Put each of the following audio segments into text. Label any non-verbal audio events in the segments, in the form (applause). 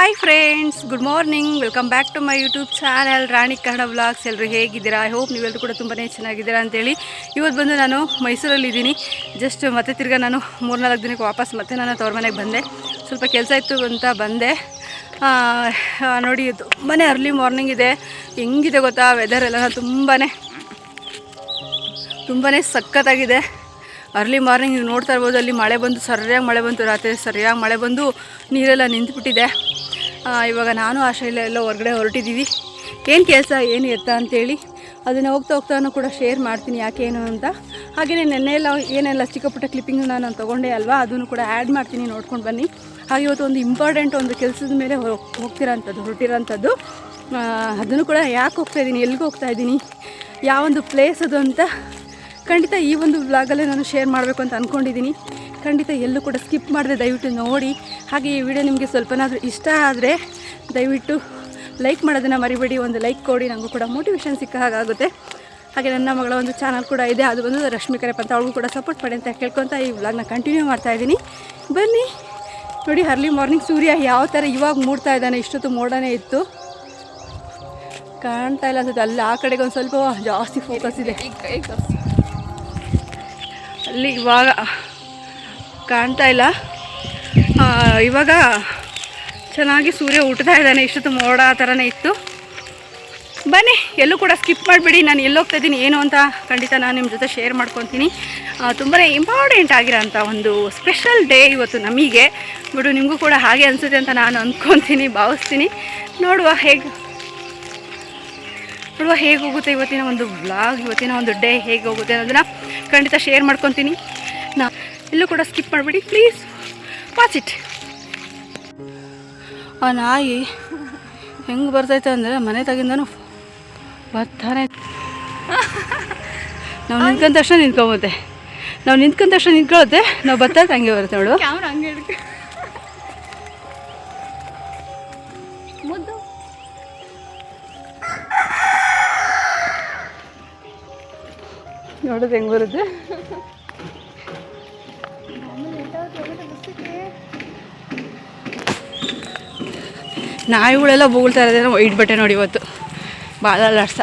Hi friends good morning welcome back to my YouTube channel Rani Kannada vlogs ಎಲ್ಲರೂ ಹೇಗಿದ್ದೀರಾ? I hope ನೀವೆಲ್ಲರೂ ಕೂಡ ತುಂಬಾ ಚೆನ್ನಾಗಿದ್ದೀರಾ ಅಂತೇಳಿ ಇವತ್ತು ಬಂದು ನಾನು ಮೈಸೂರಲ್ಲಿದ್ದೀನಿ ಜಸ್ಟ್ ಮತ್ತೆ ತಿರ್ಗ ನಾನು ಮೂರ್ನಾಲ್ಕು ದಿನಕ್ಕೆ ವಾಪಸ್ ಮತ್ತೆ ನಾನು ತವ್ರ ಮನೆಗೆ ಬಂದೆ. ಸ್ವಲ್ಪ ಕೆಲಸ ಇತ್ತು ಅಂತ ಬಂದೆ. ನೋಡಿ ತುಂಬಾ ಅರ್ಲಿ ಮಾರ್ನಿಂಗ್ ಇದೆ. ಹೆಂಗಿದೆ ಗೊತ್ತಾ? ವೆದರ್ ಎಲ್ಲ ತುಂಬಾ ತುಂಬಾ ಸಖತ್ತಾಗಿದೆ. ಅರ್ಲಿ ಮಾರ್ನಿಂಗ್ ನೀವು ನೋಡ್ತಾ ಇರ್ಬೋದು. ಅಲ್ಲಿ ಮಳೆ ಬಂದು, ಸರಿಯಾಗಿ ಮಳೆ ಬಂತು. ರಾತ್ರಿ ಸರಿಯಾಗಿ ಮಳೆ ಬಂದು ನೀರೆಲ್ಲ ನಿಂತುಬಿಟ್ಟಿದೆ. ಇವಾಗ ನಾನು ಆ ಇಲ್ಲ ಎಲ್ಲ ಹೊರಗಡೆ ಹೊರಟಿದ್ದೀವಿ. ಏನು ಕೆಲಸ, ಏನು ಎತ್ತ ಅಂತೇಳಿ ಅದನ್ನು ಹೋಗ್ತಾ ಹೋಗ್ತಾನು ಕೂಡ ಶೇರ್ ಮಾಡ್ತೀನಿ ಯಾಕೆ ಏನು ಅಂತ. ಹಾಗೆಯೇ ನೆನ್ನೆ ಎಲ್ಲ ಏನೆಲ್ಲ ಚಿಕ್ಕ ಪುಟ್ಟ ಕ್ಲಿಪ್ಪಿಂಗು ನಾನು ತೊಗೊಂಡೆ ಅಲ್ವಾ, ಅದನ್ನು ಕೂಡ ಆ್ಯಡ್ ಮಾಡ್ತೀನಿ, ನೋಡ್ಕೊಂಡು ಬನ್ನಿ. ಹಾಗೆ ಇವತ್ತು ಒಂದು ಇಂಪಾರ್ಟೆಂಟ್ ಒಂದು ಕೆಲಸದ ಮೇಲೆ ಹೋಗ್ತಿರೋಂಥದ್ದು, ಹೊರಟಿರೋಂಥದ್ದು. ಅದನ್ನು ಕೂಡ ಯಾಕೆ ಹೋಗ್ತಾ ಇದ್ದೀನಿ, ಎಲ್ಲಿಗೆ ಹೋಗ್ತಾ ಇದ್ದೀನಿ, ಯಾವೊಂದು ಪ್ಲೇಸ್ ಅದು ಅಂತ ಖಂಡಿತ ಈ ಒಂದು ವ್ಲಾಗಲ್ಲೇ ನಾನು ಶೇರ್ ಮಾಡಬೇಕು ಅಂತ ಅಂದ್ಕೊಂಡಿದ್ದೀನಿ ಖಂಡಿತ ಎಲ್ಲೂ ಕೂಡ ಸ್ಕಿಪ್ ಮಾಡಿದೆ ದಯವಿಟ್ಟು ನೋಡಿ. ಹಾಗೆ ಈ ವಿಡಿಯೋ ನಿಮಗೆ ಸ್ವಲ್ಪನಾದರೂ ಇಷ್ಟ ಆದರೆ ದಯವಿಟ್ಟು ಲೈಕ್ ಮಾಡೋದನ್ನು ಮರಿಬೇಡಿ, ಒಂದು ಲೈಕ್ ಕೊಡಿ ನನಗೂ ಕೂಡ ಮೋಟಿವೇಶನ್ ಸಿಕ್ಕ ಹಾಗಾಗುತ್ತೆ ಹಾಗೆ ನನ್ನ ಮಗಳ ಒಂದು ಚಾನಲ್ ಕೂಡ ಇದೆ, ಅದು ಬಂದು ರಶ್ಮಿಕರಪ್ಪ ಅಂತ ಅವಳಿಗೂ ಕೂಡ ಸಪೋರ್ಟ್ ಮಾಡಿ ಅಂತ ಕೇಳ್ಕೊತ ಈ ವ್ಲಾಗ್ನ ಕಂಟಿನ್ಯೂ ಮಾಡ್ತಾ ಇದ್ದೀನಿ. ಬನ್ನಿ, ನೋಡಿ ಅರ್ಲಿ ಮಾರ್ನಿಂಗ್ ಸೂರ್ಯ ಯಾವ ಥರ ಇವಾಗ ಮೂಡ್ತಾ ಇದ್ದಾನೆ, ಇಷ್ಟೊತ್ತು ಮೋಡನೇ ಇತ್ತು. ಕಾಣ್ತಾ ಇಲ್ಲ ಅನ್ಸುತ್ತೆ, ಅಲ್ಲಿ ಆ ಕಡೆಗೆ ಒಂದು ಸ್ವಲ್ಪ ಜಾಸ್ತಿ ಫೋಕಸ್ ಇದೆ. ಅಲ್ಲಿ ಇವಾಗ ಕಾಣ್ತಾ ಇಲ್ಲ. ಇವಾಗ ಚೆನ್ನಾಗಿ ಸೂರ್ಯ ಹುಟ್ಟುತ್ತಾ ಇದ್ದಾನೆ. ಇಷ್ಟೊತ್ತು ಮೋಡ ಆ ಥರನೇ ಇತ್ತು. ಬನ್ನಿ, ಎಲ್ಲೂ ಕೂಡ ಸ್ಕಿಪ್ ಮಾಡಿಬಿಡಿ. ನಾನು ಎಲ್ಲಿ ಹೋಗ್ತಾ ಇದ್ದೀನಿ. ಏನು ಅಂತ ಖಂಡಿತ ನಾನು ನಿಮ್ಮ ಜೊತೆ ಶೇರ್ ಮಾಡ್ಕೊತೀನಿ. ತುಂಬಾ ಇಂಪಾರ್ಟೆಂಟ್ ಆಗಿರೋಂಥ ಒಂದು ಸ್ಪೆಷಲ್ ಡೇ ಇವತ್ತು ನಮಗೆ. ಬಿಡು, ನಿಮಗೂ ಕೂಡ ಹಾಗೆ ಅನಿಸುತ್ತೆ ಅಂತ ನಾನು ಅಂದ್ಕೊತೀನಿ ಭಾವಿಸ್ತೀನಿ. ನೋಡುವ ಹೇಗೆ ನೋಡುವ ಹೇಗೆ ಹೋಗುತ್ತೆ ಇವತ್ತಿನ ಒಂದು ಬ್ಲಾಗ್ ಇವತ್ತಿನ ಒಂದು ಡೇ ಹೇಗೆ ಹೋಗುತ್ತೆ ಅನ್ನೋದನ್ನ ಖಂಡಿತ ಶೇರ್ ಮಾಡ್ಕೊತೀನಿ. ನಾ ಎಲ್ಲೂ ಕೂಡ ಸ್ಕಿಪ್ ಮಾಡಿಬಿಡಿ ಪ್ಲೀಸ್ ವಾಚ್ ಇಟ್ ಆ ನಾಯಿ ಹೆಂಗೆ ಬರ್ತೈತೆ ಅಂದರೆ ಮನೆ ತಗಿಂದನು ಬರ್ತಾನೆ. ನಾವು ನಿಂತ್ಕೊಂಡ ತಕ್ಷಣ ನಿಂತ್ಕೊಬೋದೆ ನಾವು ನಿಂತ್ಕೊಂಡ ತಕ್ಷಣ ನಿಂತ್ಕೊಳ್ಳುತ್ತೆ ನಾವು ಬರ್ತಾ ಹಂಗೆ ಬರುತ್ತೆ ನೋಡು. ನೋಡೋದು ಹೆಂಗೆ ಬರುತ್ತೆ? ನಾಯಿಗಳೆಲ್ಲ ಬೂಳ್ತಾ ಇರೋದೇನೋ ವೈಟ್ ಬಟ್ಟೆ ನೋಡಿ ಇವತ್ತು. ಭಾಳ ಲಡ್ಸ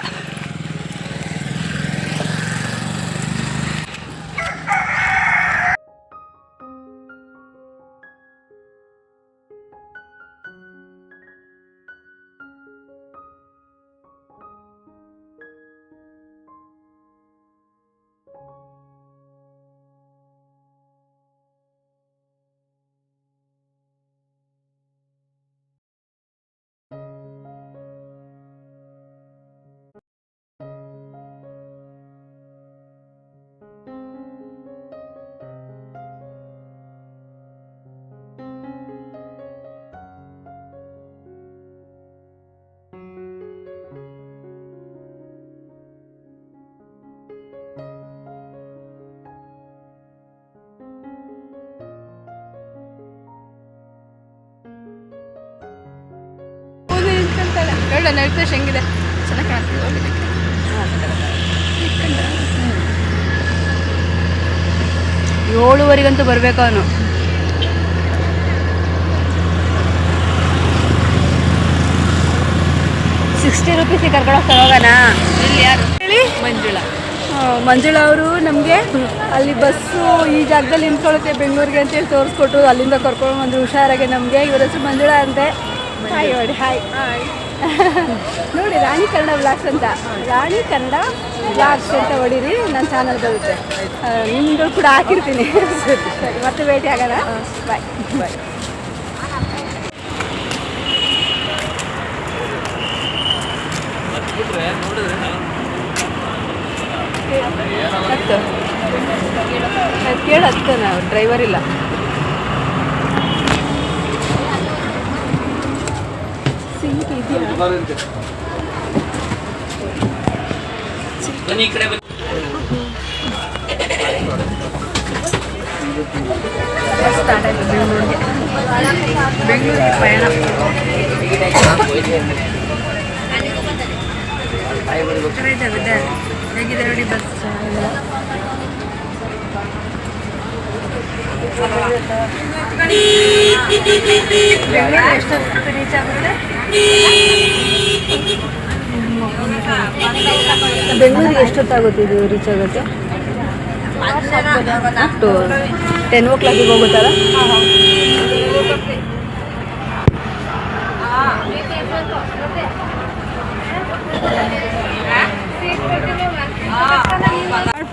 ನೈಟ್ರೇಶ್ ಹೆಂಗಿದೆ? ಚೆನ್ನಾಗಿ ಕಾಣ್ತಿದೆ ಏಳುವರೆಗಂತೂ ಬರಬೇಕು ಅವನು. ಸಿಕ್ಸ್ಟಿ ರುಪೀಸಿಗೆ ಕರ್ಕೊಂಡು ಹೋಗ್ತಾರೆ ಹೋಗೋಣ. ಇಲ್ಲಿ ಯಾರು? ಹೇಳಿ? ಮಂಜುಳಾ. ಮಂಜುಳಾ ಅವರು ನಮಗೆ ಅಲ್ಲಿ ಬಸ್ಸು ಈ ಜಾಗದಲ್ಲಿ ನಿಂತ್ಕೊಳ್ಳುತ್ತೆ ಬೆಂಗಳೂರಿಗೆ ಅಂತೇಳಿ ತೋರಿಸ್ಕೊಟ್ರು. ಅಲ್ಲಿಂದ ಕರ್ಕೊಂಡು ಬಂದರು. ಹುಷಾರಾಗಿ ನಮಗೆ. ಇವರ ಹೆಸರು ಮಂಜುಳಾ ಅಂತೆ. ಹಾಯ್ ನೋಡಿ ಹಾಯ್ ನೋಡಿ ರಾಣಿ ಕನ್ನಡ ವ್ಲಾಗ್ಸ್ ಅಂತ. ರಾಣಿ ಕನ್ನಡ ವ್ಲಾಗ್ಸ್ ಅಂತ ಹೊಡೀರಿ ನನ್ನ ಚಾನಲ್ ಬರುತ್ತೆ. ನಿಮ್ದು ಕೂಡ ಹಾಕಿರ್ತೀನಿ. ಸರಿ ಮತ್ತೆ ಭೇಟಿ ಆಗೋಣ. ಬಾಯ್ ಬಾಯ್ ಹತ್ತು ಕೇಳು ಹತ್ತು ನಾವು ಡ್ರೈವರ್ ಇಲ್ಲ. ಸಿಂಕ್ ಇದೆಯಾ ಸ್ಟಾರ್ಟ್ ಆಯಿತು ಬೆಂಗಳೂರಿಗೆ ಪ್ರಯಾಣ ಹೇಗಿದೆ ನೋಡಿ ಬಸ್ ಬೆಂಗಳೂರು ಎಷ್ಟೊತ್ತು ರೀಚ್ ಆಗುತ್ತೆ ಬೆಂಗಳೂರಿಗೆ ಎಷ್ಟೊತ್ತಾಗುತ್ತೆ ಇದು ರೀಚ್ ಆಗುತ್ತೆ ಟೆನ್ ಓ ಕ್ಲಾಕಿಗೆ ಹೋಗುತ್ತಲ್ಲ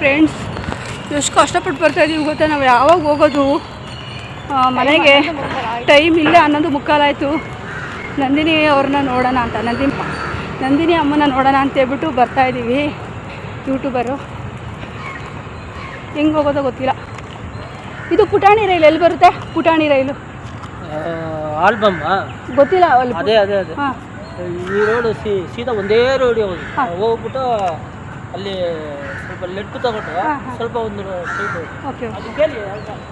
ಫ್ರೆಂಡ್ಸ್ ಎಷ್ಟು ಕಷ್ಟಪಟ್ಟು ಬರ್ತಾ ಇದೀವಿ ಗೊತ್ತಾ? ನಾವು ಯಾವಾಗ ಹೋಗೋದು? ಮನೆಗೆ. ಟೈಮ್ ಇಲ್ಲ ಅನ್ನೋದು ಮುಕ್ಕಾಲಾಯಿತು. ನಂದಿನಿ ಅವ್ರನ್ನ ನೋಡೋಣ ಅಂತ. ನಂದಿನಿ ನಂದಿನಿ ಅಮ್ಮನ ನೋಡೋಣ ಅಂತ ಹೇಳ್ಬಿಟ್ಟು ಬರ್ತಾ ಇದ್ದೀವಿ. ಯೂಟ್ಯೂಬರು ಹೆಂಗೆ ಹೋಗೋದೋ ಗೊತ್ತಿಲ್ಲ. ಇದು ಪುಟಾಣಿ ರೈಲು ಎಲ್ಲಿ ಬರುತ್ತೆ? ಪುಟಾಣಿ ರೈಲು. ಆಲ್ಬಮ್ ಗೊತ್ತಿಲ್ಲ ಅಲ್ಲಿ ಅದೇ ಅದೇ ಅದೇ. ಹಾಂ. ಈ ರೋಡು ಸೀದಾ ಒಂದೇ ರೋಡ್. ಹೋಗ್ಬಿಟ್ಟು ಅಲ್ಲಿ ಸ್ವಲ್ಪ ಲೆಟ್ಟು ತಗೊಂಡು. ಸ್ವಲ್ಪ ಒಂದು ಓಕೆ ಓಕೆ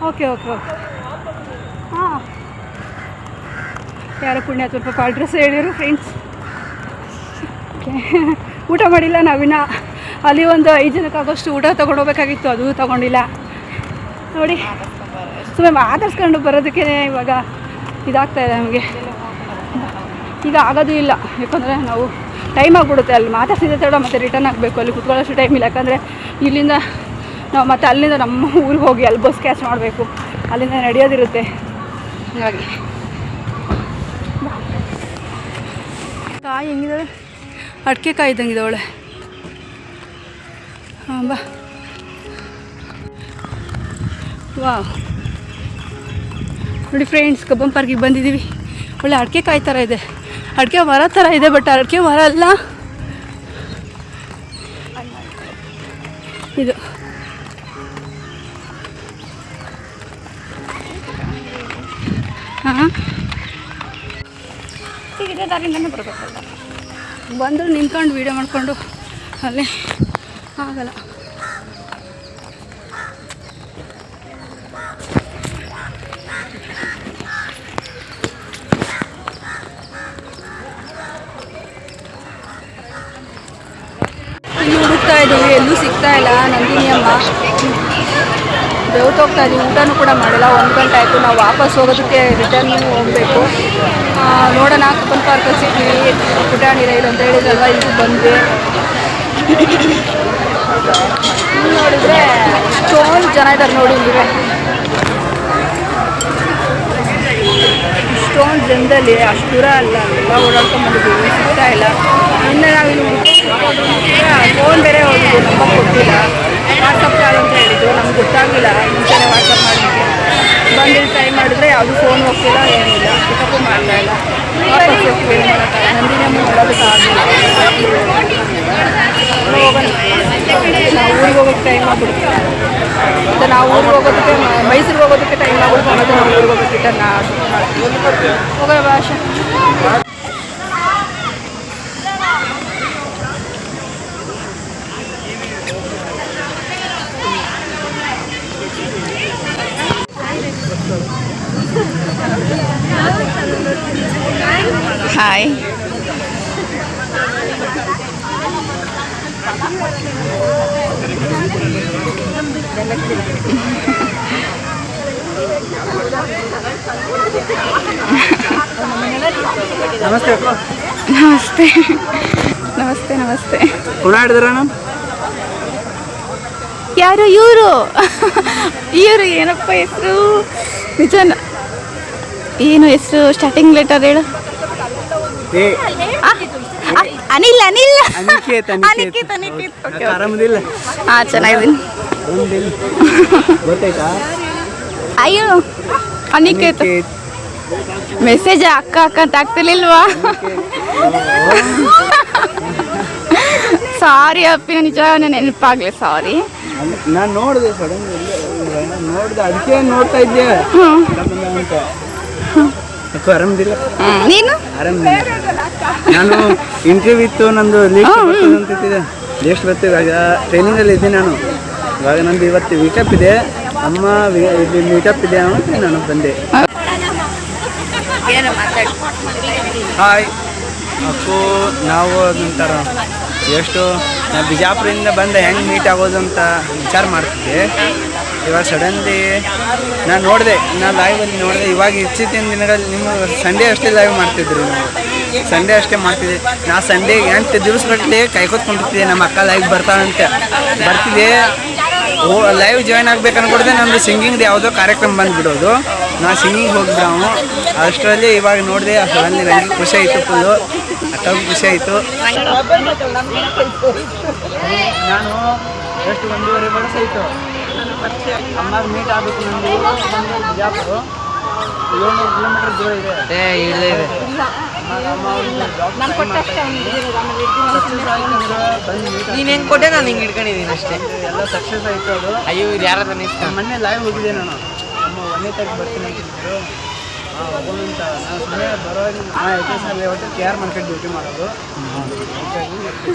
ಓಕೆ ಓಕೆ ಹಾಂ. ಯಾರೋ ಪುಣ್ಯ ಸ್ವಲ್ಪ ಅಡ್ರೆಸ್ ಹೇಳಿರು ಫ್ರೆಂಡ್ಸ್ ಓಕೆ ಊಟ ಮಾಡಿಲ್ಲ ನಾವಿನ್ನ. ಅಲ್ಲಿ ಒಂದು ಐದು ಜನಕ್ಕಾಗೋಷ್ಟು ಊಟ ತೊಗೊಂಡು ಹೋಗ್ಬೇಕಾಗಿತ್ತು ಅದು ತೊಗೊಂಡಿಲ್ಲ. ನೋಡಿ. ಸುಮ್ಮನೆ ಮಾತಾಡ್ಸ್ಕೊಂಡು ಬರೋದಕ್ಕೆ ಇವಾಗ ಇದಾಗ್ತಾ ಇದೆ ನಮಗೆ. ಈಗ ಆಗೋದು ಇಲ್ಲ, ಯಾಕಂದರೆ ನಾವು ಟೈಮ್ ಆಗಿಬಿಡುತ್ತೆ. ಅಲ್ಲಿ ಮಾತಾಡ್ಸಿದ್ದೆ ತಡ, ಮತ್ತೆ ರಿಟರ್ನ್ ಆಗಬೇಕು. ಅಲ್ಲಿ ಕುತ್ಕೊಳ್ಳೋಷ್ಟು ಟೈಮ್ ಇಲ್ಲ, ಯಾಕಂದರೆ ಇಲ್ಲಿಂದ ನಾವು ಮತ್ತೆ ಅಲ್ಲಿಂದ ನಮ್ಮ ಊರಿಗೆ ಹೋಗಿ ಅಲ್ಲಿ ಬಸ್ ಕ್ಯಾಚ್ ಮಾಡಬೇಕು. ಅಲ್ಲಿಂದ ನಡೆಯೋದಿರುತ್ತೆ. ಹಾಗಾಗಿ ಕಾಯಿ ಹೆಂಗಿದ್ದಾಳೆ ಅಡಿಕೆ ಕಾಯಿ ಇದ್ದಂಗಿದೆ ಒಳ್ಳೆ ಹಾಂ, ಬಾ. ವಾ ನೋಡಿ ಫ್ರೆಂಡ್ಸ್ ಕಬ್ಬನ್ ಪಾರ್ಕಿಗೆ ಬಂದಿದ್ದೀವಿ ಒಳ್ಳೆ ಅಡಿಕೆ ಕಾಯಿ ಥರ ಇದೆ. ಅಡಿಕೆ ಮರ ಥರ ಇದೆ ಬಟ್ ಅಡಿಕೆ ಮರ ಅಲ್ಲ. ಇದು. ದಾರಿಯಿಂದನೇ ಬರಬೇಕಲ್ಲ. ಬಂದರು ನಿಂತ್ಕೊಂಡು ವೀಡಿಯೋ ಮಾಡಿಕೊಂಡು ಅಲ್ಲಿ ಆಗಲ್ಲ. ಇದ್ದೀವಿ, ಎಲ್ಲೂ ಸಿಗ್ತಾ ಇಲ್ಲ, ನಂದಿನಿ ಅಮ್ಮ. ಬೆವ್ತು ಹೋಗ್ತಾ ಇದೀವಿ ಊಟನೂ ಕೂಡ ಮಾಡಿಲ್ಲ. ಒಂದು ಗಂಟೆ ಆಯಿತು, ನಾವು ವಾಪಸ್ ಹೋಗೋದಕ್ಕೆ ರಿಟರ್ನ್ ಹೋಗಬೇಕು. ನೋಡೋಣ ಕಬ್ಬನ್ ಪಾರ್ಕಲ್ಲಿ ಸಿಗ್ತೀವಿ. ಪುಟಾಣಿ ರೈಲು ಅಂತ ಹೇಳಿದ್ರಲ್ವ ಇದು ಬಂದ್ವಿ. ಇಲ್ಲಿ ನೋಡಿದ್ರೆ ಚೋಲ್ ಜನ ಇದ್ದಾರೆ ನೋಡಿ ಇಲ್ಲಿವೆ ಇಷ್ಟೊಂದು ಜನದಲ್ಲಿ, ಅಷ್ಟು ದೂರ ಅಲ್ಲ, ಎಲ್ಲ ಓಡಾಡ್ಕೊಂಡು ಬಂದಿದ್ದೀವಿ, ಸಿಗ್ತಾ ಇಲ್ಲ. ಇನ್ನು ನಾವು ಇಲ್ಲಿ ಫೋನ್ ಬೇರೆ ಹೋಗಿದ್ವಿ ನಂಬರ್ ಕೊಟ್ಟಿಲ್ಲ ವಾಟ್ಸಪ್ ಕಾಲ್ ಅಂತ ಹೇಳಿದ್ದು ನಮ್ಗೆ ಗೊತ್ತಾಗಿಲ್ಲ, ಮುಂಚೆನೇ ವಾಟ್ಸಪ್ ಮಾಡಲಿಕ್ಕೆ ಬಂದು ಟ್ರೈ ಮಾಡಿದ್ರೆ ಯಾವುದು ಫೋನ್ ಹೋಗ್ತಿಲ್ಲ, ಏನಿಲ್ಲ. ಪಿಕಪ್ಪು ಮಾಡ್ತಾ ಇಲ್ಲ. ವಾಪಸ್ ಹೋಗ್ತೀವಿ ನಂದಿನೇ ಮಾಡೋದಕ್ಕಾಗಲ್ಲ ಹೋಗೋಣ ನಾವು ಊರಿಗೆ ಹೋಗೋಕ್ಕೆ ಟೈಮ್ ಆಗ್ಬಿಡುತ್ತೆ. ಮತ್ತು ನಾವು ಊರಿಗೆ ಹೋಗೋದಕ್ಕೆ, ಮೈಸೂರಿಗೆ ಹೋಗೋದಕ್ಕೆ ಟೈಮ್ ಆಗ್ಬಿಡ್ತು ಅನ್ನೋದು ನಾವು ಊರಿಗೆ ಹೋಗೋದಕ್ಕೆ ರಿಟರ್ನ್ ಹೋಗೋ ಭಾಷೆ ಹಾಯ್ ನಮಸ್ತೆ. ನಮಸ್ತೆ. ನಮಸ್ತೆ ನಮಸ್ತೆ. ಯಾರು ಇವರು? ಇವರು ಏನಪ್ಪ ಹೆಸರು? ನಿಜನ ಏನು ಹೆಸರು? ಸ್ಟಾರ್ಟಿಂಗ್ ಲೆಟರ್ ಹೇಳು. ಏ ಅನಿಲ್ ಅನಿಲ್. ಅನಿಕೇತ್ ಅನಿಕೇತ್. ಅನಿಕೇತ್ ಓಕೆ ಆರಾಮದಿಲ್ಲ. ಹಾಂ ಚೆನ್ನಾಗಿದ್ದೀನಿ. ಗೊತ್ತಾಯ್ತಾ? ಅಯ್ಯೋ ಅನಿಕೇತ್. ಮೆಸೇಜ್ ಅಕ್ಕ ಅಕ್ಕ ಅಂತ ಆಗ್ತಿರ್ಲಿಲ್ವಾ? ಸಾರಿ ಅಪ್ಪಿನ ನಿಜ ನೆನಪಾಗ್ಲಿ ಸಾರಿ ನಾನು ನೋಡಿದೆ ಸಡನ್ ನೋಡಿದೆ ಅದಕ್ಕೆ ನೋಡ್ತಾ ಇದ್ದೆ. ಅಕ್ಕ ಆರಾಮದಿಲ್ಲ? ನೀನು? ಆರಾಮದಿಲ್ಲ. ನಾನು ಇಂಟರ್ವ್ಯೂ ಇತ್ತು ನಂದು ಲೀಸ್ಟ್ ಬರ್ತದೆ ಅಂತಿದ್ದೆ ಲೀಸ್ಟ್ ಬರ್ತೀವಿ ಇವಾಗ ಟ್ರೈನಿಂಗಲ್ಲಿ ಇದ್ದೀನಿ ನಾನು. ಇವಾಗ ನಂದು ಇವತ್ತು ವೀಕಪ್ ಇದೆ. ಅಮ್ಮ ಇಲ್ಲಿ ಮೀಟಪ್ ಇದೆ ಅಂತ ನಾನು ಬಂದೆ. ಹಾಯ್ ಅಪ್ಪು ನಾವು ಅದೊಂಥರ ಎಷ್ಟು ನಾನು ಬಿಜಾಪುರದಿಂದ ಬಂದು ಹೆಂಗೆ ಮೀಟ್ ಆಗೋದು ಅಂತ ವಿಚಾರ ಮಾಡ್ತಿದ್ದೆ. ಇವಾಗ ಸಡನ್ಲಿ ನಾನು ನೋಡಿದೆ, ನಾನು ಲೈವಲ್ಲಿ ನೋಡಿದೆ, ಇವಾಗ ಇತ್ತೀಚಿನ ದಿನಗಳಲ್ಲಿ ನಿಮ್ಮ ಸಂಡೇ ಅಷ್ಟೇ ಲೈವ್ ಮಾಡ್ತಿದ್ರಿ ನೀವು. ಸಂಡೇ ಅಷ್ಟೇ ಮಾಡ್ತಿದ್ದೆ. ನಾ ಸಂಡೇ ಎಂಟು ಕೈ ಕೈಕೊತ್ಕೊಂಡಿರ್ತಿದ್ದೆ ನಮ್ಮ ಅಕ್ಕ ಲೈವ್ ಬರ್ತಾಳಂತೆ. ಬರ್ತಿದ್ದೆ, ಓ ಲೈವ್ ಜಾಯ್ನ್ ಆಗ್ಬೇಕು ಅನ್ಕೊಡ್ದೆ ನಮ್ಮದು ಸಿಂಗಿಂಗ್ದು ಯಾವುದೋ ಕಾರ್ಯಕ್ರಮ ಬಂದುಬಿಡೋದು. ನಾ ಸಿಂಗಿಂಗ್ ಹೋಗಿಬಿಡವು ಅಷ್ಟರಲ್ಲಿ ಇವಾಗ ನೋಡಿದೆ ಸಡನ್ಲಿ ನನಗೆ ಖುಷಿ ಆಯಿತು ಫುಲ್ಲು ಅಕ್ಕ ಖುಷಿ ಆಯಿತು. ನಾನು ಎಷ್ಟು ಒಂದೂವರೆ ವರ್ಷ ಅಮ್ಮ ಮೀಟ್ ಆಗಬೇಕು ನನಗೆ ಬಿಜಾಪುರ. ಏಳ್ನೂರು ಕಿಲೋಮೀಟರ್ ದೂರ ಇದೆ. ಇಲ್ಲೇ ಇದೆ. ನೀನ್ ಹೆಂಗ್ ಕೊಟ್ಟೆ? ನಾನು ಹಿಂಗ್ ಇಟ್ಕೊಂಡಿದ್ದೀನಿ ಅಷ್ಟೇ. ಎಲ್ಲ ಸಕ್ಸಸ್ ಆಯಿತು ಅದು. ಅಯ್ಯೋ ಇದು ಯಾರ ಮೊನ್ನೆ ಲೈವ್ ಹೋಗಿದ್ದೆ ನಾನು. ನಮ್ಮ ತಾರೀಕು ಬರ್ತೀನಿ ಅಂತಿದ್ರು. ಅಂತ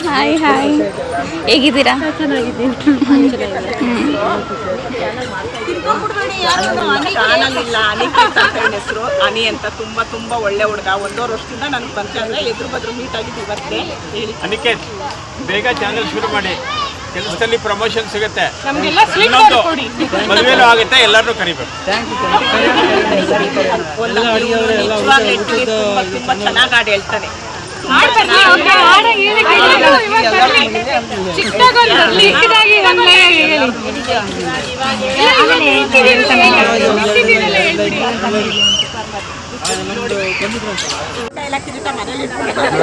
ಹಾಯ್ ಹಾಯ್. ಹೇಗಿದ್ದೀರಾ? ಇಲ್ಲ ಅಂತ ಹೆಸರು ಅನಿ ಅಂತ ತುಂಬಾ ತುಂಬಾ ಒಳ್ಳೆ ಹುಡುಗ ಒಂದೂವರೆ ವರ್ಷದಿಂದ ನನಗೆ ಪರಿಚಯ ಎದುರು ಬದ್ರು ಮೀಟ್ ಆಗಿದ್ದು ಇವತ್ತೇ ಅನಿಕೇತ್, ಬೇಗ ಚಾನಲ್ ಶುರು ಮಾಡಿ. ಕೆಲಸದಲ್ಲಿ ಪ್ರಮೋಷನ್ ಸಿಗುತ್ತೆ ಇನ್ನೊಂದು ಮದುವೆನೂ ಆಗುತ್ತೆ ಎಲ್ಲರನ್ನೂ ಕರಿಬೇಕು ತುಂಬಾ ಚೆನ್ನಾಗಿ ಹಾಡು ಹೇಳ್ತಾನೆ ಇಟ್ಕೊಂಡಿದ್ದಾರೆ.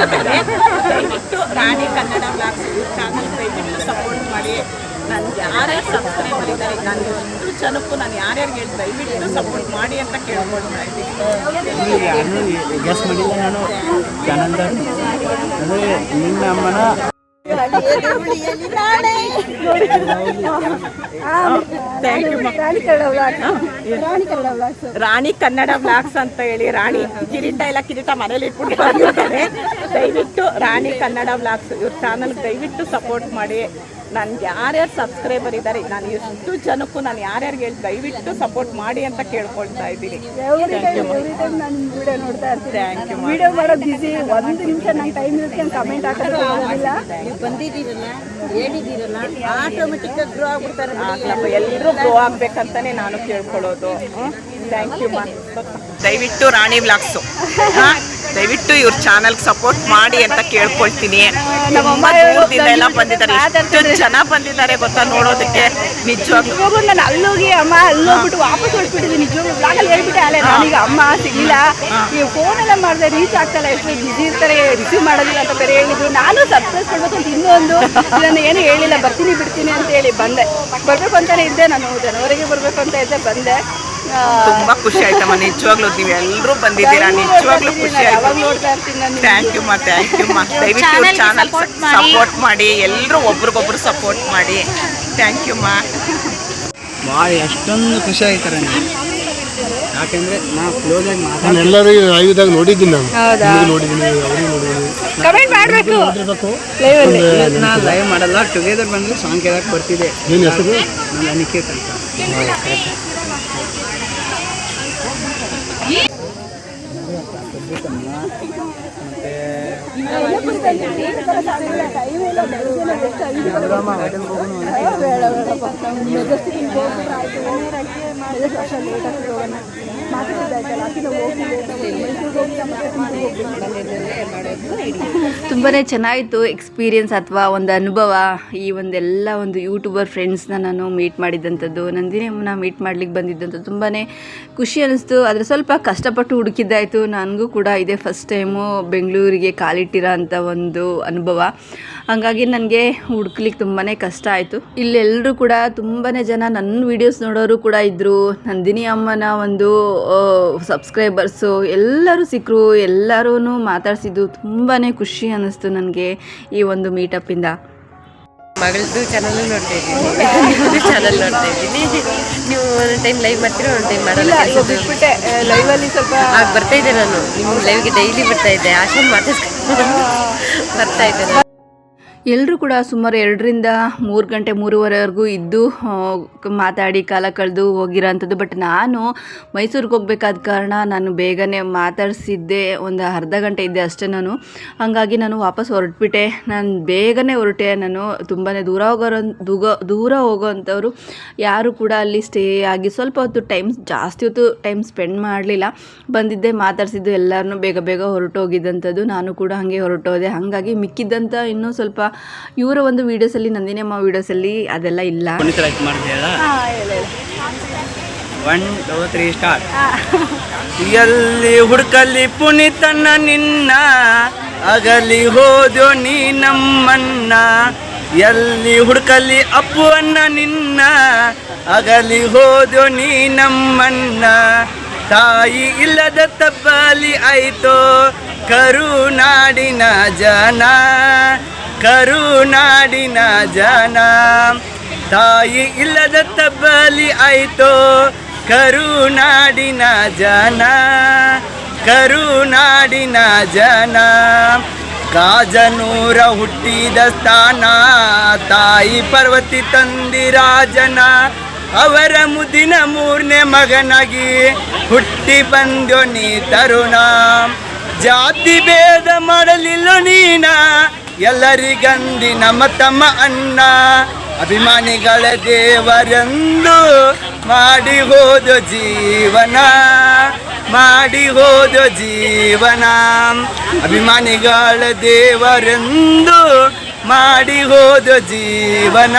ದಯವಿಟ್ಟು ರಾಣಿ ಕನ್ನಡ ಬ್ಲಾಗ್ಸ್ ಚಾನಲ್ ದಯವಿಟ್ಟು ಸಪೋರ್ಟ್ ಮಾಡಿ. ನನ್ಗೆ ಯಾರ್ಯಾರು ಸಬ್ಸ್ಕ್ರೈಬರ್ ಇದ್ದಾರೆ ನಾನು ಒಂದು ಜನಕ್ಕೂ ನಾನು ಯಾರ್ಯಾರಿಗೆ ಹೇಳಿ ದಯವಿಟ್ಟು ಸಪೋರ್ಟ್ ಮಾಡಿ ಅಂತ ಕೇಳ್ಕೊಳ್ತಾ ಇದ್ದೀನಿ. ನಾನು. ಅಂದರೆ ನಿನ್ನ ಅಮ್ಮನ ರಾಣಿ ಕನ್ನಡ ಬ್ಲಾಗ್ಸ್ ಅಂತ ಹೇಳಿ, ರಾಣಿ ಕಿರೀಟ ಎಲ್ಲ ಕಿರೀಟ ಮನೇಲಿ ಇಟ್ಬಿಟ್ಟು ದಯವಿಟ್ಟು ರಾಣಿ ಕನ್ನಡ ಬ್ಲಾಗ್ಸ್ ಇವ್ರ ಚಾನಲ್ ದಯವಿಟ್ಟು ಸಪೋರ್ಟ್ ಮಾಡಿ. ನನ್ಗೆ ಯಾರ್ಯಾರು ಸಬ್ಸ್ಕ್ರೈಬರ್ ಇದ್ದಾರೆ ನಾನು ಎಷ್ಟು ಜನಕ್ಕೂ ನಾನು ಯಾರ್ಯಾರಿಗೆ ಹೇಳಿ ದಯವಿಟ್ಟು ಸಪೋರ್ಟ್ ಮಾಡಿ ಅಂತ ಕೇಳ್ಕೊಳ್ತಾ ಇದ್ದೀನಿ. ಥ್ಯಾಂಕ್ ಯು ವಿಡಿಯೋ ಮಾಡೋ ಬಿಸಿ ಒಂದು ನಿಮಿಷ ನಂಗೆ ಟೈಮ್ ಇರುತ್ತೆ ಕಮೆಂಟ್ ಹಾಕೋದು ಆಗೋದಿಲ್ಲ. ಆಗ್ಲಪ್ಪ ಎಲ್ಲರೂ ಗ್ರೋ ಆಗ್ಬೇಕಂತಾನೆ ನಾನು ಕೇಳ್ಕೊಳ್ಳೋದು. ಥ್ಯಾಂಕ್ ಯು ದಯವಿಟ್ಟು ರಾಣಿ ಬ್ಲಾಗ್ಸು ದಯವಿಟ್ಟು ಇವ್ರ ಚಾನಲ್ ಸಪೋರ್ಟ್ ಮಾಡಿ ಅಂತ ಕೇಳ್ಕೊಳ್ತೀನಿ. ತುಂಬಾ ದೂರದಿಂದ ಎಲ್ಲ ಬಂದಿದ್ದಾರೆ. ಎಷ್ಟು ಜನ ಬಂದಿದ್ದಾರೆ ಗೊತ್ತಾ ನೋಡೋದಕ್ಕೆ ನಿಜವಾಗ್ಲೂ. ಇವಾಗ ನಾನು ಅಲ್ಲೋಗಿ ಅಮ್ಮ ಅಲ್ಲೋಗ್ಬಿಟ್ಟು ವಾಪಸ್ ಹೊರಟ್ಬಿಟ್ಟಿದ್ದೀನಿ. ನಿಜವಾಗ್ಲೂ ಬ್ಲಾಗಲ್ಲಿ ಹೇಳ್ಬಿಟ್ಟೆ ಅಲ್ಲೇ ನಾನೀಗ ಅಮ್ಮ ಸಿಗಿಲ್ಲ ಈ ಫೋನ್ ಎಲ್ಲ ಮಾಡಿದೆ ರೀಚ್ ಆಗ್ತಲ್ಲ ಎಷ್ಟು ಬಿಸಿ ಇರ್ತಾರೆ ರಿಸೀವ್ ಮಾಡೋದಿಲ್ಲ ಅಂತ ಬೇರೆ ಹೇಳಿದ್ರು. ನಾನು ಸರ್ಪ್ರೈಸ್ ಕೊಡ್ಬೇಕು ಅಂತ ಇನ್ನೊಂದು ನಾನು ಏನು ಹೇಳಿಲ್ಲ ಬರ್ತೀನಿ ಬಿಡ್ತೀನಿ ಅಂತ ಹೇಳಿ ಬಂದೆ. ಬರ್ಬೇಕು ಅಂತಾನೆ ಇದ್ದೆ ನಾನು ಜನವರಿಗೆ ಬರ್ಬೇಕು ಅಂತ ಇದ್ದೆ ಬಂದೆ. ತುಂಬಾ ಖುಷಿ ಆಯ್ತಮ್ಮ. ನಿಜವಾಗ್ಲೂ ನೀವು ಎಲ್ಲರೂ ಬಂದಿದ್ದೀರಾ. ನಿಜವಾಗ್ಲೂ ಖುಷಿ ಆಯ್ತು. ಥ್ಯಾಂಕ್ ಯು ಮಾ ಥ್ಯಾಂಕ್ ಯು ಮಾ. ದಯವಿಟ್ಟು ಚಾನಲ್ ಸಪೋರ್ಟ್ ಮಾಡಿ. ಎಲ್ಲರೂ ಒಬ್ರಿಗೊಬ್ರು ಸಪೋರ್ಟ್ ಮಾಡಿ. ಥ್ಯಾಂಕ್ ಯು ಮಾ. ಭಾಳ ಎಷ್ಟೊಂದು ಖುಷಿ ಆಯ್ತಾರೆ ಯಾಕೆಂದ್ರೆ ಯಾಕೆಂದರೆ ನಾ ಆಗಿ ನಾನು ಎಲ್ಲರಿಗೂ ಲೈವ್ದಾಗ ನೋಡಿದ್ದೀನಿ ನಾನು? ನಿಮ್ಗೆ ನೋಡಿದ್ದೀನಿ ಅವ್ರಿಗೆ ನೋಡಿದ್ದೀನಿ. ಕಮೆಂಟ್ ಮಾಡಬೇಕು. ನಾ ಲೈವ್ ಮಾಡಲ್ಲ ಟುಗೆದರ್ ಬಂದ್ರೆ ಸಾಂಗ್ ಕೇಳಕ್ಕೆ ಬರ್ತಿದೆ. ಏನು ಹೆಸರು? ನಾನು ಅನಿಕೇತ್ ಅಂತ. പോകുന്നു ತುಂಬಾ ಚೆನ್ನಾಗಿತ್ತು ಎಕ್ಸ್ಪೀರಿಯನ್ಸ್ ಅಥವಾ ಒಂದು ಅನುಭವ, ಈ ಒಂದೆಲ್ಲ ಒಂದು ಯೂಟ್ಯೂಬರ್ ಫ್ರೆಂಡ್ಸ್ನ ನಾನು ಮೀಟ್ ಮಾಡಿದ್ದಂಥದ್ದು ನಂದಿನಿ ಅಮ್ಮನ ಮೀಟ್ ಮಾಡ್ಲಿಕ್ಕೆ ಬಂದಿದ್ದಂಥ ತುಂಬಾ ಖುಷಿ ಅನ್ನಿಸ್ತು ಆದರೆ ಸ್ವಲ್ಪ ಕಷ್ಟಪಟ್ಟು ಹುಡುಕಿದ್ದಾಯಿತು. ನನಗೂ ಕೂಡ ಇದೇ ಫಸ್ಟ್ ಟೈಮು ಬೆಂಗಳೂರಿಗೆ ಕಾಲಿಟ್ಟಿರೋ ಅಂಥ ಒಂದು ಅನುಭವ. ಹಾಗಾಗಿ ನನಗೆ ಹುಡುಕ್ಲಿಕ್ಕೆ ತುಂಬಾ ಕಷ್ಟ ಆಯಿತು. ಇಲ್ಲೆಲ್ಲರೂ ಕೂಡ ತುಂಬಾ ಜನ ನನ್ನ ವೀಡಿಯೋಸ್ ನೋಡೋರು ಕೂಡ ಇದ್ದರು ನಂದಿನಿ ಅಮ್ಮನ ಒಂದು ಸಬ್ಸ್ಕ್ರೈಬರ್ಸು ಎಲ್ಲರೂ ಸಿಕ್ಕರು ಎಲ್ಲರೂ ಮಾತಾಡ್ಸಿದ್ದು ತುಂಬಾ ಖುಷಿ ಅನ್ನಿಸ್ತು ನನಗೆ ಈ ಒಂದು ಮೀಟಪ್ಪಿಂದ ಮಗಳದ್ದು ಚಾನಲ್ ನೋಡ್ತಾ ಇದ್ದೀನಿ. ಚಾನಲ್ ನೋಡ್ತಾ ಇದ್ದೀನಿ. ನೀವು ಒಂದೊಂದು ಟೈಮ್ ಲೈವ್ ಮಾಡ್ತೀರಾ ಒಂದು ಟೈಮ್ ಮಾಡಲ್ಲ ಲೈವಲ್ಲಿ ಸ್ವಲ್ಪ ಆಗ ಬರ್ತಾ ಇದ್ದೆ ನಾನು. ನಿಮ್ಮ ಲೈವ್ಗೆ ಡೈಲಿ ಬರ್ತಾ ಇದ್ದೆ ಆಶನ್ ಮಾತಾಡ್ಸ್ಕೊಂಡು ಬರ್ತಾ ಇದ್ದೆ ಎಲ್ಲರೂ ಕೂಡ ಸುಮಾರು ಎರಡರಿಂದ ಮೂರು ಗಂಟೆ, ಮೂರುವರೆವರೆಗೂ ಇದ್ದು ಮಾತಾಡಿ ಕಾಲ ಕಳೆದು ಹೋಗಿರೋಂಥದ್ದು. ಬಟ್ ನಾನು ಮೈಸೂರಿಗೆ ಹೋಗಬೇಕಾದ ಕಾರಣ ನಾನು ಬೇಗನೆ ಮಾತಾಡಿಸಿದ್ದೆ. ಒಂದು ಅರ್ಧ ಗಂಟೆ ಇದ್ದೆ ಅಷ್ಟೇ ನಾನು. ಹಾಗಾಗಿ ನಾನು ವಾಪಸ್ ಹೊರಟ್ಬಿಟ್ಟೆ. ನಾನು ಬೇಗನೆ ಹೊರಟೆ. ನಾನು ತುಂಬಾ ದೂರ ಹೋಗೋರು, ದೂಗ, ದೂರ ಹೋಗೋವಂಥವ್ರು ಯಾರು ಕೂಡ ಅಲ್ಲಿ ಸ್ಟೇ ಆಗಿ ಸ್ವಲ್ಪ ಹೊತ್ತು ಟೈಮ್ ಜಾಸ್ತಿ ಹೊತ್ತು ಟೈಮ್ ಸ್ಪೆಂಡ್ ಮಾಡಲಿಲ್ಲ. ಬಂದಿದ್ದೆ, ಮಾತಾಡಿಸಿದ್ದು ಎಲ್ಲರನ್ನೂ ಬೇಗ ಬೇಗ ಹೊರಟೋಗಿದ್ದಂಥದ್ದು. ನಾನು ಕೂಡ ಹಾಗೆ ಹೊರಟೋದೆ. ಹಾಗಾಗಿ ಮಿಕ್ಕಿದ್ದಂಥ ಇನ್ನೂ ಸ್ವಲ್ಪ ಇವರ ಒಂದು ವೀಡಿಯೋಸಲ್ಲಿ ನಂದಿನಿ ಅಮ್ಮ ವೀಡಿಯೋಸಲ್ಲಿ ಅದೆಲ್ಲ ಇಲ್ಲ. ಒನ್ ಟೂ ತ್ರೀ ಸ್ಟಾರ್ಟ್ ಎಲ್ಲಿ ಹುಡುಕಲ್ಲಿ ಪುನೀತನ ನಿನ್ನ ಅಗಲಿ ಹೋದೋ ನೀ ನಮ್ಮನ್ನ. ಎಲ್ಲಿ ಹುಡುಕಲ್ಲಿ ಅಪ್ಪು ಅನ್ನ ನಿನ್ನ ಅಗಲಿ ಹೋದೋ ನೀ ನಮ್ಮನ್ನ. ತಾಯಿ ಇಲ್ಲದ ತಬ್ಬಲಿ ಆಯ್ತೋ ಕರುನಾಡಿನ ಜನ. ಕರುನಾಡಿನ ಜನ. ತಾಯಿ ಇಲ್ಲದ ತಬ್ಬಲಿ ಆಯ್ತೋ, ಕರುನಾಡಿನ ಜನ. ಕರುನಾಡಿನ ಜನ. ಕಾಜನೂರ ಹುಟ್ಟಿದ ಸ್ಥಾನ, ತಾಯಿ ಪರ್ವತಿ ತಂದಿರಾಜನ ಅವರ ಮುದಿನ ಮೂರನೇ ಮಗನಾಗಿ ಹುಟ್ಟಿ ಬಂದ್ಯೋ ನೀ ತರುಣ. ಜಾತಿ ಭೇದ ಮಾಡಲಿಲ್ಲ ನೀನ ಎಲ್ಲರಿಗಂದಿ ನಮ್ಮ ತಮ್ಮ ಅಣ್ಣ. ಅಭಿಮಾನಿಗಳ ದೇವರೆಂದು ಮಾಡಿ ಹೋದ ಜೀವನ ಮಾಡಿ ಹೋದ ಜೀವನ. ಅಭಿಮಾನಿಗಳ ದೇವರೆಂದು ಮಾಡಿ ಹೋದ ಜೀವನ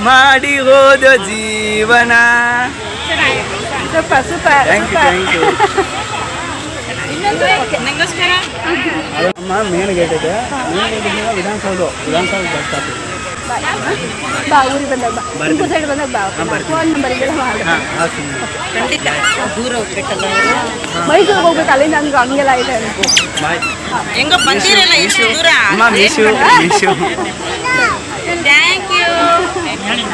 ಮಾಡಿ ಹೋದ ಜೀವನ. Super super thank you thank you ಅಮ್ಮ ಮೇನ್ ಗೇಟ್ ಇದೆ. Main gate Vidhana Soudha. Vidhana Soudha bus stop ಬಾ ಊರಿಗೆ ಬಂದಾಗ ಬಾ. ಇಂಕೋ ಸೈಡ್ ಬಂದಾಗ ಬಾ ಫೋನ್ ನಂಬರ್ ಇದೆಲ್ಲ ಖಂಡಿತ. ದೂರ ಹೋಗ್ಬೇಕಲ್ಲ ಮೈಸೂರಿಗೆ ಹೋಗ್ಬೇಕು ಅಲ್ಲಿಂದ ಹಂಗೆ ಹಂಗೆಲ್ಲ ಇದೆ ಹೆಂಗೋ ಬಂದಿರಲ್ಲ ಇಷ್ಟು ದೂರ. ಅಮ್ಮ ಮಿಶು ಮಿಶು ಥ್ಯಾಂಕ್ ಯು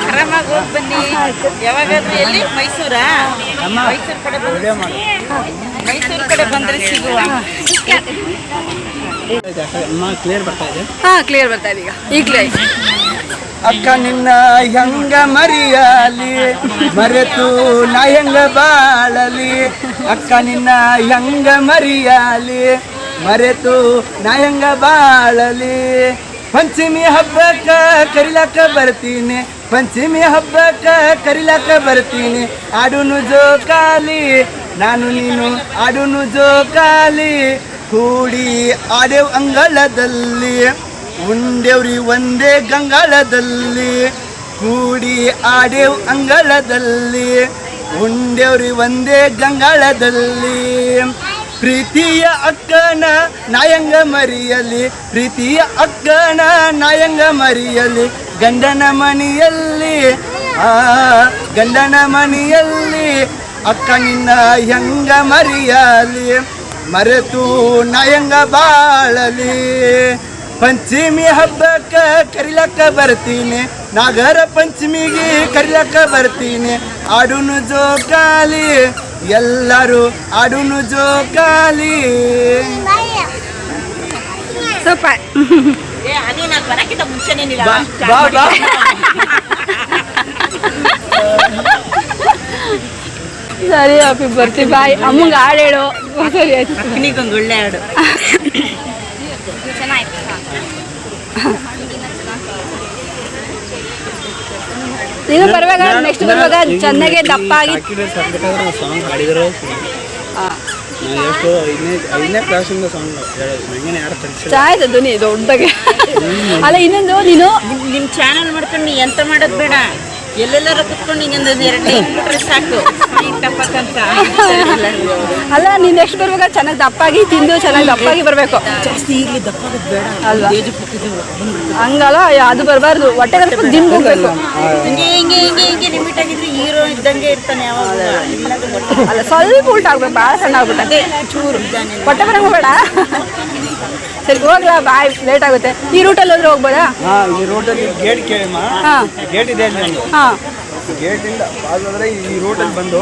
ಆರಾಮಾಗಿ ಹೋಗಿ ಬನ್ನಿ. ಯಾವಾಗಾದ್ರೂ ಎಲ್ಲಿ? ಮೈಸೂರಾ? ಅಮ್ಮ ಮೈಸೂರು ಕಡೆ ಬಂದ್ರೆ ಮೈಸೂರು ಕಡೆ ಬಂದ್ರೆ ಸಿಗುವ. ಅಮ್ಮ ಕ್ಲಿಯರ್ ಬರ್ತಾ ಇದೆ? ಹಾಂ ಕ್ಲಿಯರ್ ಬರ್ತಾ ಇದೆ ಈಗ. ಈಗಲೇ. ಅಕ್ಕ ನಿನ್ನ ಹೆಂಗ ಮರಿಯಲಿ? ಮರೆತು ನಾ ಹೆಂಗ ಬಾಳಲಿ? ಅಕ್ಕ ನಿನ್ನ ಹೆಂಗ ಮರಿಯಲಿ? ಮರೆತು ನಾ ಹೆಂಗ ಬಾಳಲಿ? ಪಂಚಮಿ ಹಬ್ಬಕ್ಕ ಕರಿಲಕ್ಕ ಬರ್ತೀನಿ. ಪಂಚಮಿ ಹಬ್ಬಕ್ಕ ಕರಿಲಕ್ಕ ಬರ್ತೀನಿ. ಆಡುನು ಜೋಕಾಲಿ ನಾನು ನೀನು ಆಡುನು ಜೋಕಾಲಿ ಕೂಡಿ ಆಡೆವ್ ಅಂಗಳದಲ್ಲಿ, ಉಂಡೆವ್ರಿ ಒಂದೇ ಗಂಗಾಳದಲ್ಲಿ. ಕೂಡಿ ಆಡೆವ್ ಅಂಗಳದಲ್ಲಿ, ಉಂಡೆವ್ರಿ ಒಂದೇ ಗಂಗಾಳದಲ್ಲಿ. ಪ್ರೀತಿಯ ಅಕ್ಕನ ನಾಯಂಗ ಮರಿಯಲಿ, ಪ್ರೀತಿಯ ಅಕ್ಕನ ನಾಯಂಗ ಮರಿಯಲಿ, ಗಂಡನ ಮನೆಯಲ್ಲಿ, ಆ, ಗಂಡನ ಮನೆಯಲ್ಲಿ ಅಕ್ಕ ನಿನ್ನ ಹೆಂಗ ಮರಿಯಲಿ, ಮರೆತು ನಾಯಂಗ ಬಾಳಲಿ. ಪಂಚಮಿ ಹಬ್ಬಕ್ಕ ಕರಿಲಕ್ಕ ಬರ್ತೀನಿ, ನಾಗರ ಪಂಚಮಿಗೆ ಕರಿಲಕ್ಕ ಬರ್ತೀನಿ, ಆಡುನು ಜೋಕಾಲಿ ಎಲ್ಲರೂ ಅಡುನು ಜೋಕಾಲಿ. ಸೂಪರ್. ಸರಿ ಅಪ್ಪಿ ಬರ್ತೀವಿ. ಬಾಯ್. ಅಮ್ಮಂಗೆ ಹಾಡು ಹೇಳು. ಸರಿ ಆಯ್ತು. ಒಳ್ಳೆ ಹಾಡು. (laughs) ನೀನು ಬರುವಾಗ ನೆಕ್ಸ್ಟ್ ಬರುವಾಗ ಚೆನ್ನಾಗಿ ದಪ್ಪಾಗಿ ಸಾಂಗ್ ಹಾಡಿದ್ರು ನಾನು ಎಷ್ಟು ಐದನೇ ಐದನೇ ಕ್ಲಾಸಿಂದ ಸಾಂಗ್ ನಂಗೆ ಯಾರು ಕಲಿಸಿಲ್ಲ ಧ್ವನಿ ದೊಡ್ಡಗೆ ಅಲ್ಲ ಇನ್ನೊಂದು ನೀನು? ನಿಮ್ ಚಾನಲ್ ಮಾಡ್ಕೊಂಡು ನೀ ಎಂತ ಮಾಡೋದು ಬೇಡ. ಎಲ್ಲೆಲ್ಲಾರು ಕುತ್ಕೊಂಡು ಇನ್ನೊಂದು ಎರಡು ಸಾಕು. ಟಪಕ್ ಅಂತ ಅಲ್ಲ ನೀನು ನೆಕ್ಸ್ಟ್ ಬರ್ಬೇಕು ಚೆನ್ನಾಗಿ ದಪ್ಪಾಗಿ ತಿಂದು ಚೆನ್ನಾಗಿ ದಪ್ಪಾಗಿ ಬರಬೇಕು. ಜಾಸ್ತಿ ಈಗಲೇ ದಪ್ಪಗೋದು ಬೇಡ. ಅಲ್ವಾ? ಹಂಗಲ್ಲ ಅದು ಬರಬಾರ್ದು. ಹೊಟ್ಟೆ ಸ್ವಲ್ಪ ಹೋಗ್ಬೇಕು. ಹಿಂಗೆ ಹಿಂಗೆ ಹಿಂಗೆ ಹಿಂಗೆ ಲಿಮಿಟ್ ಆಗಿದ್ರೆ ಹೀರೋ ಇದ್ದಂಗೆ ಇರ್ತಾನೆ ಯಾವಾಗ ಅಲ್ಲ ಸ್ವಲ್ಪ ಉಲ್ಟ ಆಗ್ಬೇಕು ಭಾಳ ಸಣ್ಣ ಆಗ್ಬಿಟ್ಟೆ. ಚೂರು ಹೊಟ್ಟೆ ಬರಂಗ ಬೇಡ ಸರಿ ಹೋಗ್ಲಾ ಬಾಯ್ ಲೇಟ್ ಆಗುತ್ತೆ. ಈ ರೂಟಲ್ಲಿ ಹೋದ್ರೆ ಹೋಗ್ಬೋದಾ? ಹಾಂ ಈ ರೂಟಲ್ಲಿ ಗೇಟ್ ಕೇಳಮ್ಮ ಹಾಂ. ಗೇಟ್ ಇದೆ ಹಾಂ. ಗೇಟಿಂದ ಹೋದ್ರೆ ಈ ರೋಡಲ್ಲಿ ಬಂದು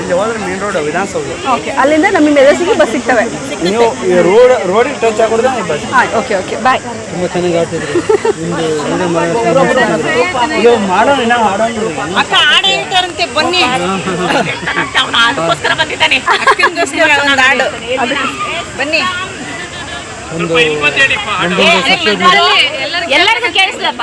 ಇಲ್ಲಿ ಹೋದ್ರೆ ಮೇನ್ ರೋಡ್ ವಿಧಾನಸೌಧ. ಓಕೆ ಅಲ್ಲಿಂದ ನಮಗೆ ಮೆದಸಿಗೆ ಬಸ್ ಸಿಗ್ತವೆ. ನೀವು ರೋಡ್ ರೋಡಿಗೆ ಟಚ್ ಹಾಕಿದ್ರೆ ಬಸ್ ಓಕೆ ಓಕೆ ಬಾಯ್ ತುಂಬ ಚೆನ್ನಾಗಿ ಆಡ್ತಿದ್ರು. ಇದು ಮಾಡೋಣ ಇನ್ನ ಆಡೋಣ ಅಕ್ಕ ಆಡ ಹೇಳ್ತಾರಂತೆ ಬನ್ನಿ. ಅವ್ನು ಅದಕ್ಕೋಸ್ಕರ ಬಂದಿದ್ದಾನೆ. ಹಾಡು. ಬನ್ನಿ. ಒಂದು ಎಲ್ಲರಿಗೂ ಕೇಳಿಸ್ಲಪ್ಪ?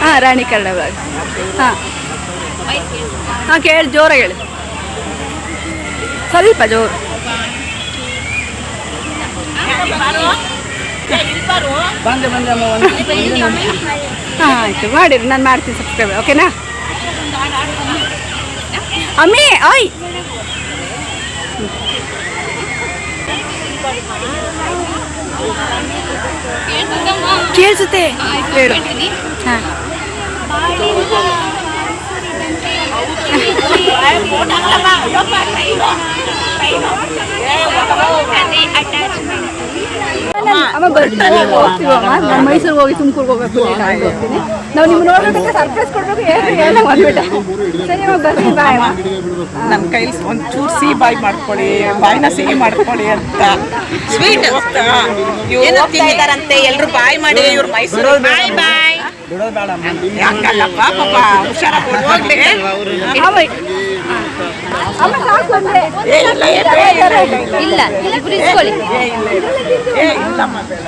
ಹಾಂ ರಾಣಿ ಕನ್ನಡ ಬ್ಲಾಗ್ ಹಾಂ. ಹಾಂ ಕೇಳಿ ಜೋರಾಗಿ ಹೇಳಿ. ಸ್ವಲ್ಪ ಜೋರು. ಹಾಂ ಆಯಿತು ಮಾಡಿರಿ ನಾನು ಮಾಡ್ತೀನಿ ಸಬ್ಸ್ಕ್ರೈಬ್ ಓಕೆನಾ ಅಮ್ಮಿ ಆಯ್! ಕೇಳಿಸುತ್ತೆ. ಹೇಳು. ಹಾಂ. ಅಮ್ಮ ಬರ್ತಾರೆ ಹೋಗ್ತೀವಮ್ಮ ನಾನು ಮೈಸೂರಿಗೆ ಹೋಗಿ ತುಮಕೂರಿಗೆ ಹೋಗ್ಬೇಕು ಹೋಗ್ತೀನಿ ನಾವು ನಿಮ್ಗೆ ನೋಡೋದಕ್ಕೆ ಸರ್ಪ್ರೈಸ್ ಕೊಡ್ಬೇಕು ಏನು ಏನೋ ಬಂದ್ಬಿಟ್ಟೆ ಸರಿ ಅಮ್ಮ ಬರ್ತೀನಿ ಬಾಯ್ ಅಮ್ಮ. ನನ್ನ ಕೈಲಿ ಒಂದು ಚೂರು ಸಿಹಿ ಬಾಯಿ ಮಾಡ್ಕೊಳ್ಳಿ ಬಾಯಿನ ಸಿಹಿ ಮಾಡ್ಕೊಳ್ಳಿ ಅಂತ. ಸ್ವೀಟ್ ಏನೋ ತಿಂದಿದಾರಂತೆ ಎಲ್ರು ಬಾಯ್ ಮಾಡಿ ಇವ್ರು ಮೈಸೂರು. ಬಾಯ್ ಬಾಯ್ ಇಲ್ಲ ಏ ಇಲ್ಲ, ಇಲ್ಲ, ಇಲ್ಲ. ಇಲ್ಲ ಇಬ್ರು ಇಸ್ಕೊಳ್ಳಿ ಏ ಇಲ್ಲಮ್ಮ ಬೇಡ.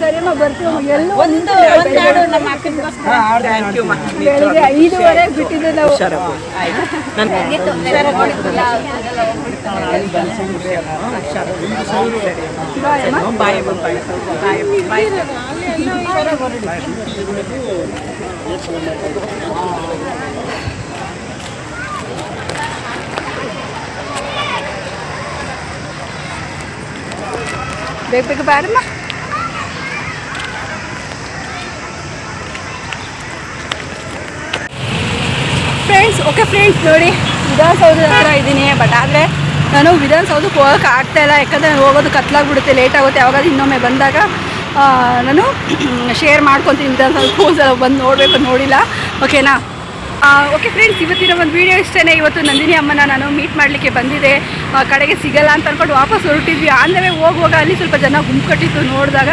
ಸರಿ ಅಮ್ಮ ಬರ್ತೀವಿ ಎಲ್ಲೂ ಒಂದು ಬೆಳಿಗ್ಗೆ ಐದುವರೆಗೆ ಬಿಟ್ಟಿದ್ದು ನಾವು ಬಾಯ್ ಬಾಯ್ ಬಾಯ್ ಬೇಗ ಬೇಗ ಬಾರಮ್ಮ. ಫ್ರೆಂಡ್ಸ್ ಓಕೆ ಫ್ರೆಂಡ್ಸ್ ನೋಡಿ, ವಿಧಾನಸೌಧದ ಹತ್ರ ಇದ್ದೀನಿ ಬಟ್ ಆದರೆ ನಾನು ವಿಧಾನಸೌಧಕ್ಕೆ ಆಗ್ತಾ ಇಲ್ಲ, ಯಾಕಂದರೆ ಹೋಗೋದು ಕತ್ಲಾಗ್ಬಿಡುತ್ತೆ ಲೇಟ್ ಆಗುತ್ತೆ, ಯಾವಾಗಾದ್ರೂ ಇನ್ನೊಮ್ಮೆ ಬಂದಾಗ. ನಾನು ಶೇರ್ ಮಾಡ್ಕೊತೀನಿ. ವಿಧಾನಸೌಧಕ್ಕೆ ಹೋದ ಬಂದು ನೋಡಬೇಕು ನೋಡಿಲ್ಲ. ಓಕೆನಾ ಓಕೆ ಫ್ರೆಂಡ್ಸ್ ಇವತ್ತಿನ ಒಂದು ವೀಡಿಯೋ ಇಷ್ಟೇ ಇವತ್ತು ನಂದಿನಿ ಅಮ್ಮನ ನಾನು ಮೀಟ್ ಮಾಡಲಿಕ್ಕೆ ಬಂದಿದೆ ಕಡೆಗೆ ಸಿಗಲ್ಲ ಅಂತ ಅಂದ್ಕೊಂಡು ವಾಪಸ್ ಹೊರಟಿದ್ವಿ. ಆಂದವೇ ಹೋಗುವಾಗ ಅಲ್ಲಿ ಸ್ವಲ್ಪ ಜನ ಗುಂಪು ಕಟ್ಟಿತ್ತು ನೋಡಿದಾಗ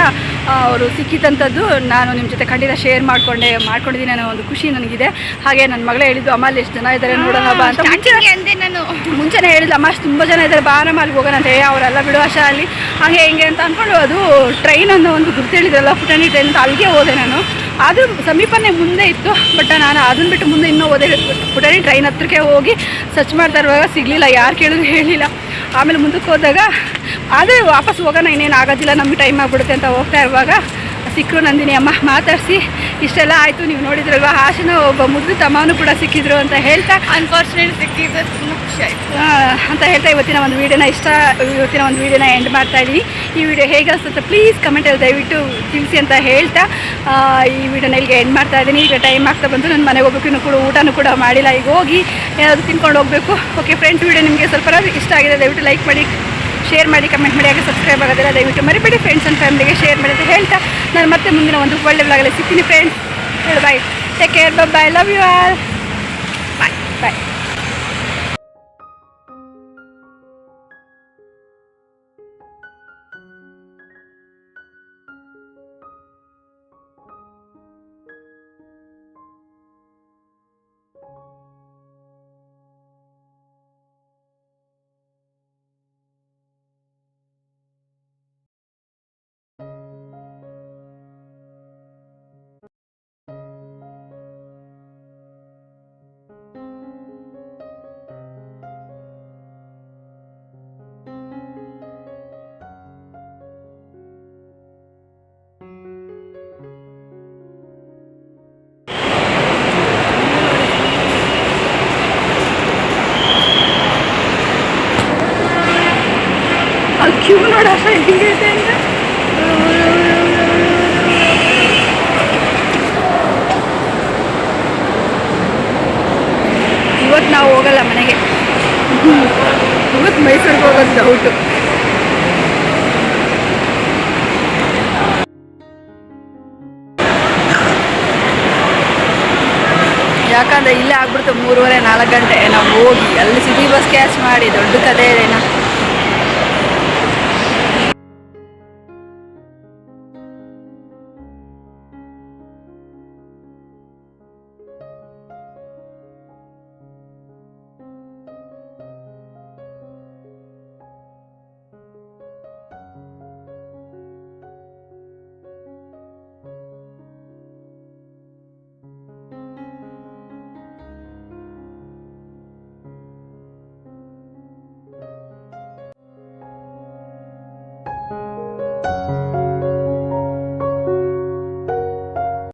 ಅವರು ಸಿಕ್ಕಿದಂಥದ್ದು ನಾನು ನಿಮ್ಮ ಜೊತೆ ಖಂಡಿತ ಶೇರ್ ಮಾಡಿಕೊಂಡೆ ಮಾಡ್ಕೊಂಡಿದ್ದೀನಿ ಅನ್ನೋ ಒಂದು ಖುಷಿ ನನಗಿದೆ. ಹಾಗೆ ನನ್ನ ಮಗಳೇ ಹೇಳಿದ್ದು ಅಮ್ಮ ಅಲ್ಲಿ ಎಷ್ಟು ಜನ ಇದ್ದಾರೆ ನೋಡೋಣ ಬಾ ಅಂತ. ಅಂದೆ ನಾನು. ಮುಂಚೆನೇ ಹೇಳಿದ್ದು ಅಮ್ಮ ತುಂಬ ಜನ ಇದ್ದಾರೆ ಬಾ ನಮ್ಮ ಅಲ್ಲಿಗೆ ಹೋಗೋಣ ಅಂತ. ಹೇ ಅವರೆಲ್ಲ ಬಿಡುವ ಅಲ್ಲಿ. ಹಾಗೆ ಹೆಂಗೆ ಅಂತ ಅಂದ್ಕೊಂಡು ಅದು ಟ್ರೈನ್ ಅನ್ನೋ ಒಂದು ಗುರ್ತು ಹೇಳಿದ್ರಲ್ಲ ಪುಟಾಣಿ ಟ್ರೈನ್ ಅಂತ ಅಲ್ಲಿಗೆ ಹೋದೆ ನಾನು. ಅದು ಸಮೀಪನೇ ಮುಂದೆ ಇತ್ತು ಬಟ್ ನಾನು ಅದನ್ನ ಬಿಟ್ಟು ಮುಂದೆ ಇನ್ನೂ ಓದೇ ಪುಟಾಣಿ ಟ್ರೈನ್ ಹತ್ರಕ್ಕೆ ಹೋಗಿ ಸರ್ಚ್ ಮಾಡ್ತಾ ಇರುವಾಗ ಸಿಗಲಿಲ್ಲ, ಯಾರು ಕೇಳಿದ್ರು ಹೇಳಿಲ್ಲ. ಆಮೇಲೆ ಮುಂದಕ್ಕೆ ಹೋದಾಗ, ಆದರೆ ವಾಪಸ್ ಹೋಗೋಣ ಇನ್ನೇನು ಆಗೋದಿಲ್ಲ, ನಮಗೆ ಟೈಮ್ ಆಗಿಬಿಡುತ್ತೆ ಅಂತ ಹೋಗ್ತಾ ಇರುವಾಗ ಸಿಕ್ಕರು ನಂದಿನಿ ಅಮ್ಮ ಮಾತಾಡಿಸಿ. ಇಷ್ಟೆಲ್ಲ ಆಯಿತು ನೀವು ನೋಡಿದ್ರಲ್ವ? ಹಾಸನ ಒಬ್ಬ ಮುದ್ದು ತಮ್ಮನೂ ಕೂಡ ಸಿಕ್ಕಿದ್ರು ಅಂತ ಹೇಳ್ತಾ ಅನ್ಫಾರ್ಚುನೇಟ್ ಸಿಕ್ಕಿದ್ದು ತುಂಬ ಖುಷಿ ಆಯ್ತು. ಅಂತ ಹೇಳ್ತಾ ಇವತ್ತಿನ ಒಂದು ವಿಡಿಯೋನ ಇಷ್ಟ ಇವತ್ತಿನ ಒಂದು ವೀಡಿಯೋನ ಎಂಡ್ ಮಾಡ್ತಾ ಇದ್ದೀನಿ. ಈ ವಿಡಿಯೋ ಹೇಗೆ ಅನ್ಸುತ್ತೆ ಪ್ಲೀಸ್ ಕಮೆಂಟಲ್ಲಿ ದಯವಿಟ್ಟು ತಿಳಿಸಿ ಅಂತ ಹೇಳ್ತಾ ಈ ವಿಡಿಯೋನ ಇಲ್ಲಿಗೆ ಎಂಡ್ ಮಾಡ್ತಾ ಇದ್ದೀನಿ. ಈಗ ಟೈಮ್ ಆಗ್ತಾ ಬಂತು ನನ್ನ ಮನೆಗೆ ಹೋಗ್ಬೇಕು ಇನ್ನೂ ಕೂಡ ಊಟನೂ ಕೂಡ ಮಾಡಿಲ್ಲ. ಈಗ ಹೋಗಿ ಏನಾದರೂ ತಿನ್ಕೊಂಡು ಹೋಗಬೇಕು. ಓಕೆ ಫ್ರೆಂಡ್ಸ್ ವಿಡಿಯೋ ನಿಮಗೆ ಸ್ವಲ್ಪ ಇಷ್ಟ ಆಗಿದೆ ದಯವಿಟ್ಟು ಲೈಕ್ ಮಾಡಿ. ಶೇರ್ ಮಾಡಿ ಕಮೆಂಟ್ ಮಾಡಿ, ಹಾಗೆ ಸಬ್ಸ್ಕ್ರೈಬ್ ಆಗೋದಿಲ್ಲ, ದಯವಿಟ್ಟು ಮರಿಬೇಡಿ ಫ್ರೆಂಡ್ಸ್ ಆ್ಯಂಡ್ ಫ್ಯಾಮಿಲಿಗೆ ಶೇರ್ ಮಾಡಿ ಹೇಳ್ತಾ ನಾನು ಮತ್ತೆ ಮುಂದಿನ ಒಂದು ಒಳ್ಳೆ ಬ್ಲಾಗಲ್ಲಿ ಸಿಗ್ತೀನಿ ಫ್ರೆಂಡ್ಸ್ ಹೇಳು bye take care bye love you all bye bye ಇವತ್ತು ನಾವು ಹೋಗಲ್ಲ ಮನೆಗೆ. ಇವತ್ತು ಮೈಸೂರಿಗೆ ಹೋಗೋದು ಡೌಟು ಯಾಕಂದ್ರೆ ಇಲ್ಲೇ ಆಗ್ಬಿಡ್ತು ಮೂರುವರೆ ನಾಲ್ಕು ಗಂಟೆ. ನಾವು ಹೋಗಿ ಅಲ್ಲಿ ಸಿಟಿ ಬಸ್ ಕ್ಯಾಚ್ ಮಾಡಿ ದೊಡ್ಡ ಕಥೆ